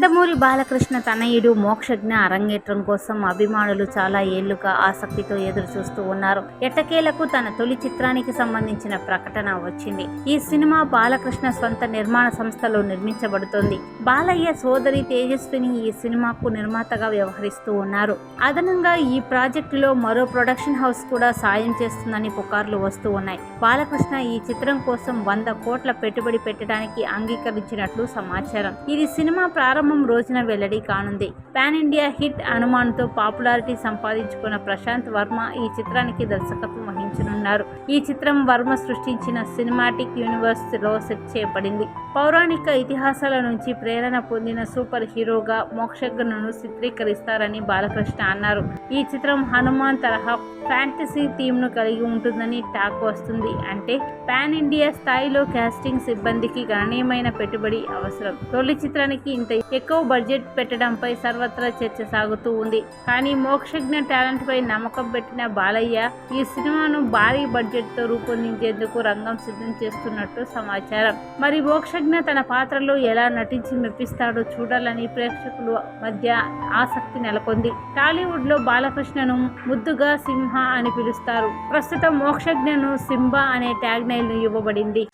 నందమూరి బాలకృష్ణ తనయుడు మోక్షజ్ఞ అరంగేట్రం కోసం అభిమానులు చాలా ఏళ్ళుగా ఆసక్తితో ఎదురు చూస్తూ ఉన్నారు. ఎట్టకేలకు తన తొలి చిత్రానికి సంబంధించిన ప్రకటన వచ్చింది. ఈ సినిమా బాలకృష్ణ స్వంత నిర్మాణ సంస్థలో నిర్మించబడుతోంది. బాలయ్య సోదరి తేజస్విని ఈ సినిమాకు నిర్మాతగా వ్యవహరిస్తూ ఉన్నారు. అదనంగా ఈ ప్రాజెక్టులో మరో ప్రొడక్షన్ హౌస్ కూడా సాయం చేస్తుందని పుకార్లు వస్తూ ఉన్నాయి. బాలకృష్ణ ఈ చిత్రం కోసం వంద కోట్ల పెట్టుబడి పెట్టడానికి అంగీకరించినట్లు సమాచారం. ఇది సినిమా ప్రారంభ రోజున వెల్లడి కానుంది. పాన్ ఇండియా హిట్ అనుమాన్తో పాపులారిటీ సంపాదించుకున్న ప్రశాంత్ వర్మ ఈ చిత్రానికి దర్శకత్వం వహించనున్నారు. ఈ చిత్రం వర్మ సృష్టించిన సినిమాటిక్ యూనివర్స్లో సెట్ చేయబడింది. పౌరాణిక ఇతిహాసాల నుంచి ప్రేరణ పొందిన సూపర్ హీరోగా మోక్షజ్ఞను చిత్రీకరిస్తారని బాలకృష్ణ అన్నారు. ఈ చిత్రం హనుమాన్ తరహా ఫ్యాంటసీ థీమ్ను కలిగి ఉంటుందని టాక్ వస్తుంది. అంటే పాన్ ఇండియా స్థాయిలో కాస్టింగ్ సిబ్బందికి గణనీయమైన పెట్టుబడి అవసరం. తొలి చిత్రానికి ఇంత ఎక్కువ బడ్జెట్ పెట్టడంపై సర్వత్రా చర్చ సాగుతూ ఉంది. కానీ మోక్షజ్ఞ టాలెంట్ పై నమ్మకం పెట్టిన బాలయ్య ఈ సినిమాను భారీ బడ్జెట్తో రూపొందించేందుకు రంగం సిద్ధం చేస్తున్నట్టు సమాచారం. మరి మోక్షజ్ఞ తన పాత్రలో ఎలా నటించి మెప్పిస్తాడో చూడాలని ప్రేక్షకుల మధ్య ఆసక్తి నెలకొంది. టాలీవుడ్లో బాలకృష్ణను ముద్దుగా సింహ అని పిలుస్తారు. ప్రస్తుతం మోక్షజ్ఞను సింబా అనే ట్యాగ్ నైల్ ఇవ్వబడింది.